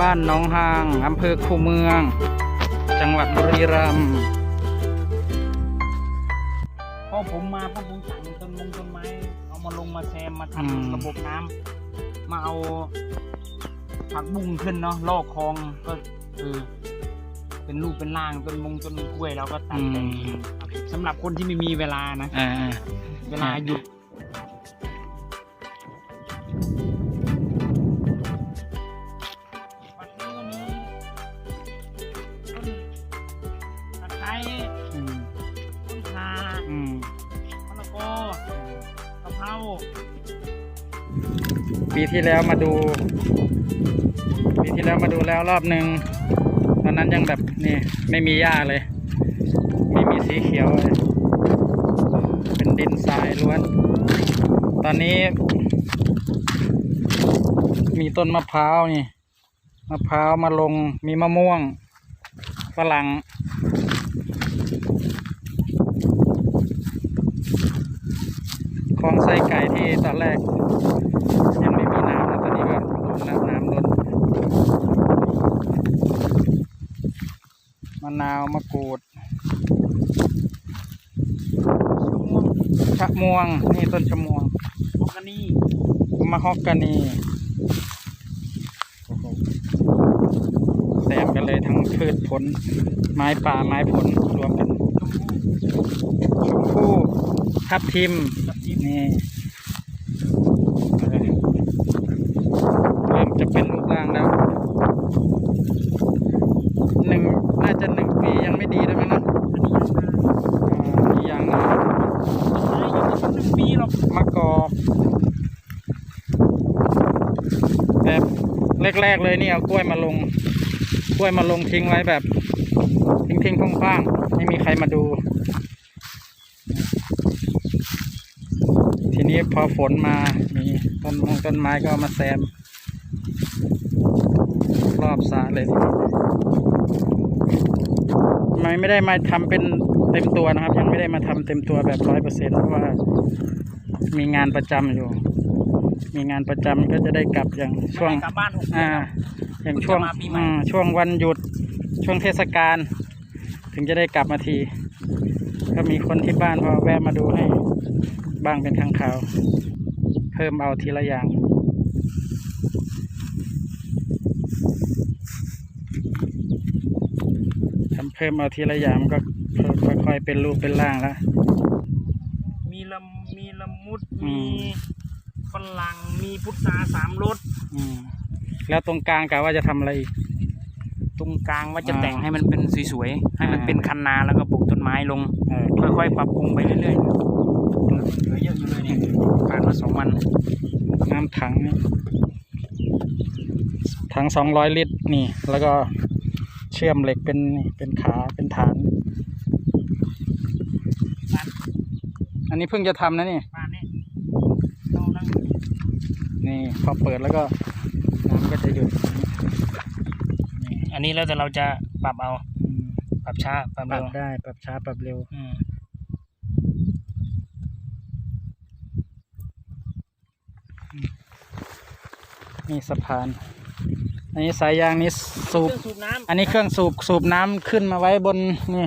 บ้านหน้องหางอำเภอคูเมือง จังหวัดบุรีรัมย์พอผมมาพอผมสั่งต้นมงต้นไม้เอามาลงมาแซมมาทำระบบน้ำมาเอาผักบุ้งขึ้นเนาะลอกคลองก็เออเป็นรูปเป็นร่างต้นมงต้นกล้วยเราก็ตัดแต่งเองครับสำหรับคนที่ไม่มีเวลานะอ่าเวลาหยุด ปีที่แล้วมาดู ปีที่แล้วมาดูแล้วรอบหนึ่งตอนนั้นยังแบบนี่ไม่มีหญ้าเลย ไม่มีสีเขียวเลยเป็นดินทรายล้วน ตอนนี้ มีต้นมะพร้าวนี่มะพร้าวมาลงมีมะม่วงฝรั่งคลองไส้ไก่ที่ตอนแรกยังไม่มีน้ำนะตอนนี้ก็น้ำน้ำลดมะ นาวมะกรูดชะม่วง นี่ต้นชะม่วงพวกนี้มะฮอกกานีโอ้โหแซมกันเลยทั้งพืชผล ไม้ป่าไม้ผลรวมกันชมพู่ชมพู่ทับทิมกับที่นี่เริ่มจะเป็นรูปร่างแล้ว หนึ่งน่าจะหนึ่งปียังไม่ดีแล้วมั้งนะอ่าอีกอย่างหนึง ต้นไม้ยังไม่ถึงหนึ่งปีหรอก มะกอก แบบแรกๆเลยนี่เอากล้วยมาลง กล้วยมาลงทิ้งไว้แบบ ทิ้งๆคว่างๆไม่มีใครมาดู ทีนี้พอฝนมามีต้นมงต้นไม้ก็มาแซม รอบสระเลยไม่ไม่ได้มาทำเป็นเต็มตัวนะครับ ยังไม่ได้มาทำเต็มตัวแบบร้อยเปอร์เซ็นต์เพราะว่ามีงานประจำอยู่ มีงานประจำก็จะได้กลับอย่างช่วงไม่ได้กลับบ้านหกเดือ่าอนแล้วอย่างช่วงจะมาปีใหม่อืมช่วงวันหยุดช่วงเทศกาลถึงจะได้กลับมาที ก็มีคนที่บ้านพอแวะมาดูให้บ้างเป็นครั้งคราว เพิ่มเอาทีละอย่าง ทำเพิ่มเอาทีละอย่างมันก็ค่อยๆเป็นรูปเป็นร่างแล้ว มีละมีละมุดอืมีม ฝรั่งมีพุทราสามรสอืมแล้วตรงกลางกะว่าจะทำอะไรอีก ตรงกลางว่าจะอ่าแต่งให้มันเป็นสวยๆให้มันอ่า เป็นคันนาแล้วก็ปลูกต้นไม้ลง เออค่อยๆ ปรับปรุงไปเรื่อยๆเหลือเยอะอยู่เลยเนี่ยผ่านมาสองวันน้ำถังนี่ถังสองร้อยลิตรนี่ แล้วก็เชื่อมเหล็กเป็นเป็นขาเป็นฐาน อันนี้เพิ่งจะทำนะนี่บ้านนี้เรานั่ง นี่พอเปิดแล้วก็น้ำก็จะหยุดอันนี้แล้วแต่เราจะปรับเอาอืมปรับช้า ปรับปรัเร็บวได้ปรับช้าปรับเร็ว อืมนี่สะพาน อันนี้สายยางนี้เคสูบรื่องสูบน้ำอันนี้เครื่องสูบสูบน้ำขึ้นมาไว้บนนี่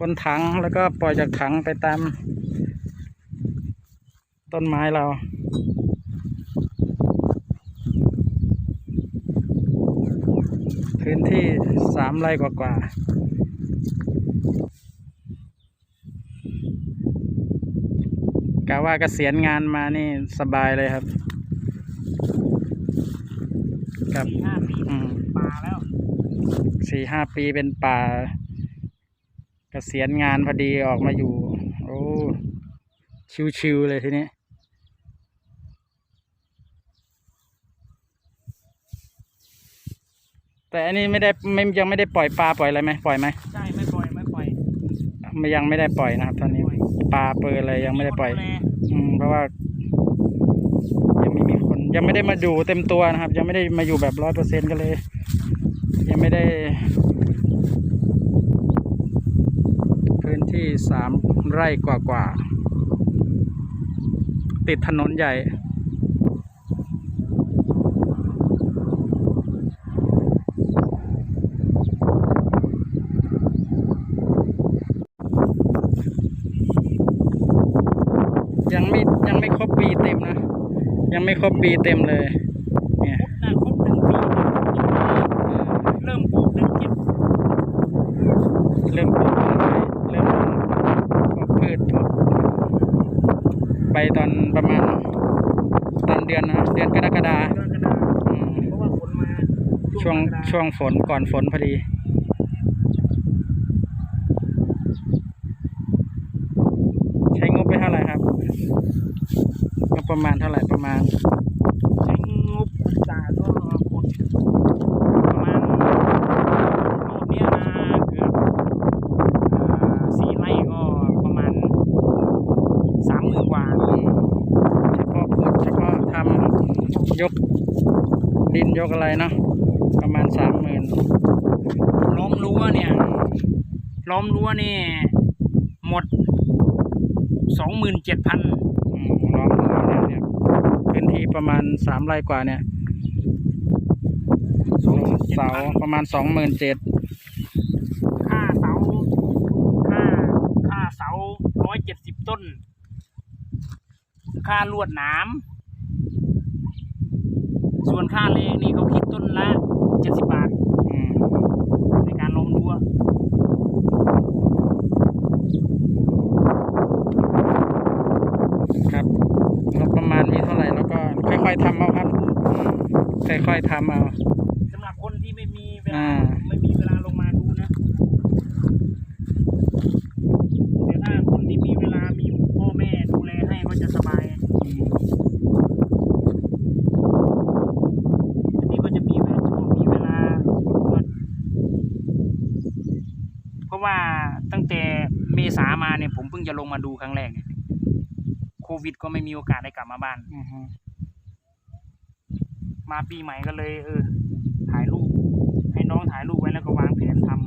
บนถังแล้วก็ปล่อยจากถังไปตาม ต้นไม้เรา พื้นที่สามไร่กว่าๆกะว่าเกษียณงานมานี่สบายเลยครับกับสี่ห้าปีอืมป่าแล้วสี่ห้าปีเป็นป่า เกษียณงานพอดีออกมาอยู่ โอ้ ชิวๆเลยทีนี้ แต่อันนี้ไม่ได้ไม่ยังไม่ได้ปล่อยปลาปล่อยอะไรไหมปล่อยไหมใช่ไม่ปล่อยไม่ปล่อยไม่ยังไม่ได้ปล่อยนะครับ ตอนนี้ปลาเปิดอะไรยังไม่ได้ปล่อยคนแอืมเพราะว่า ยังไม่มีคน ยังไม่ได้มาอยู่เต็มตัวนะครับ ยังไม่ได้มาอยู่แบบร้อยเปอร์เซ็นต์กันเลย ยังไม่ได้ พื้นที่สามไร่กว่ากว่าๆติดถนนใหญ่ ยังไม่ยังไม่ครบปีเต็มนะ ยังไม่ครบปีเต็มเลย เนี่ยน่าครบหนึ่งปี เริ่มปลูกเดือนเจ็ดเริ่มปลูกต้นไม้เริ่มปลูกพืชปลูกไปตอนประมาณตอนเดือนนะเดือนกรกฎากรกฎาอืมเพราะว่าฝนมาช่วงกรกฎาช่วงฝนก่อนฝนพอดี ใช้งบไปเท่าไหร่ครับงบ ประมาณเท่าไหร่ประมาณใช้งบจ่ายก็ประมาณโน่นเนี้ยนะเกือบอ่าสี่ไร่ก็ประมาณสามหมื่นกว่าเฉพาะขุดเฉพาะทำยกดินยกอะไรเนาะประมาณสามหมื่นล้อมรั้วเนี่ยล้อมรั้วนี่หมดสองหมื่นเจ็ดพันล้อมรั้วเนี่ยเนี่ยพื้นที่ ประมาณสามไร่กว่าเนี่ยสองหมื่นเจ็ดเสาพันประมาณสองหมื่นเจ็ดค่าเสาค่าค่าเสาร้อยเจ็ดสิบต้น ค่าลวดหนามส่วนค่าเลงนี่เขาคิดต้นละเจ็ดสิบบาท ในการล้อมรั้ว ครับงบประมาณมีเท่าไหร่แล้วก็ค่ อยๆทำเอาครับอืมค่อยๆทำเอาสำหรับคนที่ไม่มีเวลาอ่าไม่มีเวลาลงมาดูนะแต่ถ้าคนที่มีเวลามีพ่อแม่ดูแลให้ก็จะสบายอืมอันนี้ก็จะมีเวลามีเวลา เพราะว่าตั้งแต่เมษามาเนี่ยผมเพิ่งจะลงมาดูครั้งแรกเนี่ยโควิดก็ไม่มีโอกาสได้กลับมาบ้านอือฮึ มาปีใหม่ก็เลยเออถ่ายรูปให้น้องถ่ายรูปไว้แล้วก็วางแผนทำ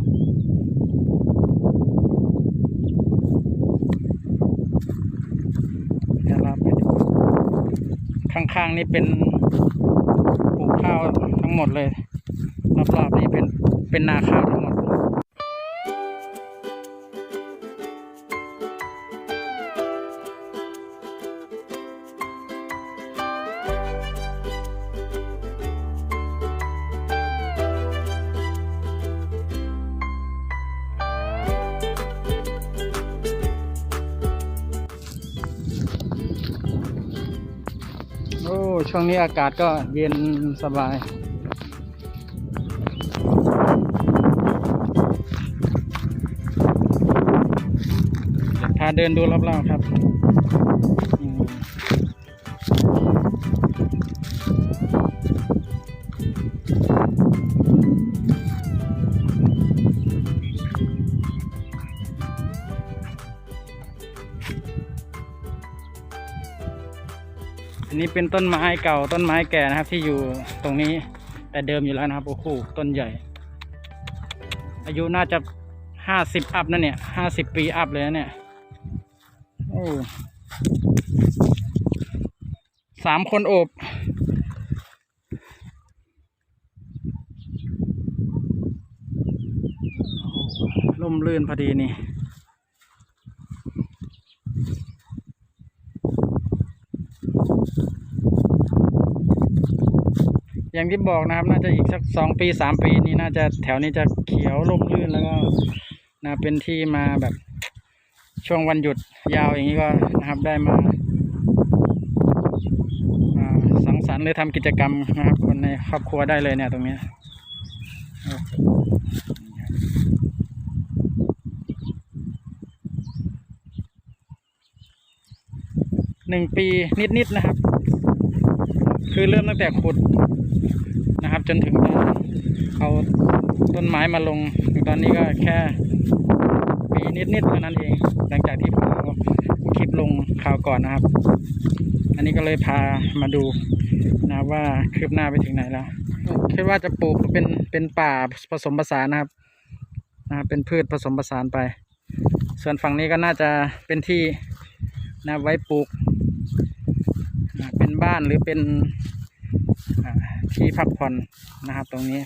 เดี๋ยวเราไปดูข้างๆนี่เป็นปลูกข้าวทั้งหมดเลยรอบๆนี่เป็นเป็นนาข้าวทั้ง ช่วงนี้อากาศก็เย็นสบายพาเดินดูรอบๆครับ นี้เป็นต้นไม้เก่าต้นไม้แก่นะครับ ที่อยู่ตรงนี้แต่เดิมอยู่แล้วนะครับโอ้โหต้นใหญ่ อายุน่าจะห้าสิบอัพนั่นเนี่ยห้าสิบปีอัพเลยนะเนี่ยโอ้สามคนโอบล่มลื่นพอดีนี่ อย่างที่บอกนะครับ น่าจะอีกสักสองปีสามปีนี้น่าจะแถวนี้จะเขียวร่มรื่นแล้วก็นะเป็นที่มาแบบช่วงวันหยุดยาวอย่างนี้ก็นะครับได้มาสังสรรค์หรือทำกิจกรรมนะครับ คนในครอบครัวได้เลยเนี่ยตรงนี้หหนึ่งปีนิดๆนะครับ คือเริ่มตั้งแต่ขุดนะครับ จนถึงตอนเอาต้นไม้มาลงตอนนี้ก็แค่ปีนิดๆเท่านั้นเอง หลังจากที่ผมเอาคลิปลงข่าวก่อนนะครับ อันนี้ก็เลยพามาดูนะว่าคืบหน้าไปถึงไหนแล้วคิดว่าจะปลูกเป็นเป็นป่าผสมผสานนะครับนะบเป็นพืชผสมผสานไป ส่วนฝั่งนี้ก็น่าจะเป็นที่นะไว้ปลูก เป็นบ้านหรือเป็นที่พักผ่อนนะครับ ตรงนี้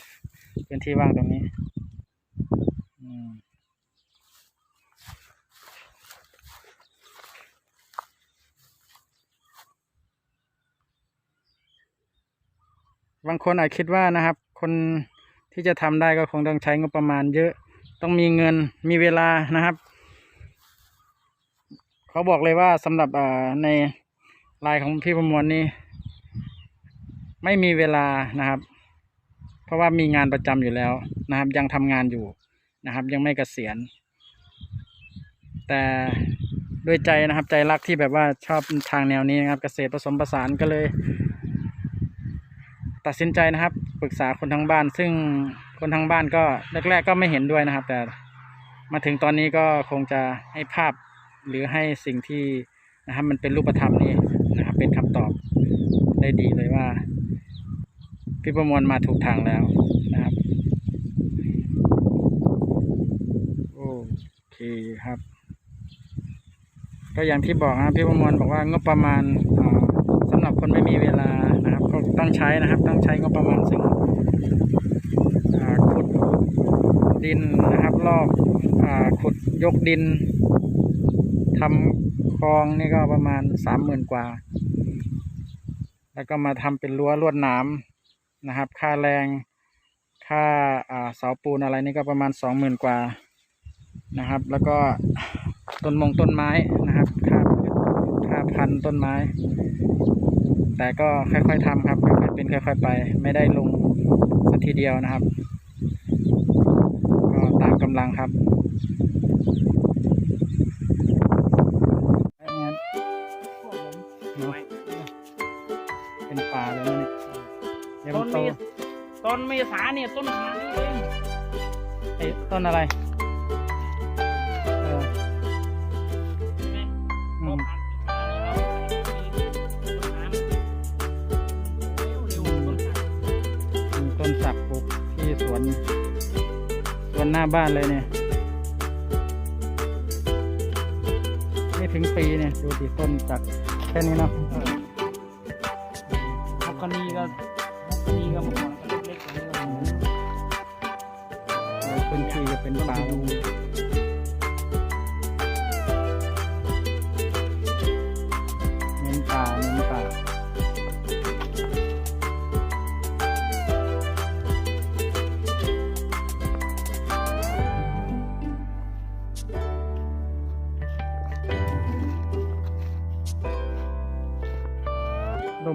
เป็นที่ว่างตรงนี้บางคนอาจคิดว่านะครับ คนที่จะทำได้ก็คงต้องใช้งบประมาณเยอะ ต้องมีเงินมีเวลานะครับ เขาบอกเลยว่าสำหรับใน ลายของพี่ประมวลนี่ไม่มีเวลานะครับ เพราะว่ามีงานประจำอยู่แล้วนะครับ ยังทำงานอยู่นะครับ ยังไม่เกษียณ แต่ด้วยใจนะครับ ใจรักที่แบบว่าชอบทางแนวนี้นะครับ เกษตรผสมผสานก็เลย ตัดสินใจนะครับ ปรึกษาคนทางบ้าน ซึ่งคนทางบ้านก็แรก ๆ ก็ไม่เห็นด้วยนะครับ แต่มาถึงตอนนี้ก็คงจะให้ภาพหรือให้สิ่งที่นะครับ มันเป็นรูปธรรมนี่ เป็นคำตอบได้ดีเลยว่า พี่ประมวลมาถูกทางแล้วนะครับโอเคครับ ก็อย่างที่บอกนะพี่ประมวลบอกว่างบประมาณสำหรับคนไม่มีเวลานะครับก็ต้องใช้นะครับ ต้องใช้งบประมาณซึ่งขุดดินนะครับลอกอ่าขุดยกดินทำคลองนี่ก็ประมาณสามหมื่นกว่า แล้วก็มาทำเป็นรั้วลวดหนามนะครับ ค่าแรงค่าอ่าเสาปูนอะไรนี่ก็ประมาณสองหมื่นกว่านะครับ แล้วก็ต้นมงต้นไม้นะครับ ค่าค่าพันต้นไม้ แต่ก็ค่อยๆทำครับค่อยๆเป็นค่อย ๆ ไป ไม่ได้ลงสักทีเดียวนะครับ ก็ตามกำลังครับ มษาเนี่ยต้นขนาดนี้เองไอ้ต้นอะไรเออนี่อืพอมผ่านปีมานี่เรามีต้นน้ำเร็วๆต้นสักมีต้นสักปลูกที่สวนสวนหน้าบ้านเลยเนี่ยไม่ถึงปีเนี่ยดูดิต้นสักแค่นี้เนาะ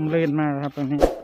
ลมลื่นมากครับตรงนี้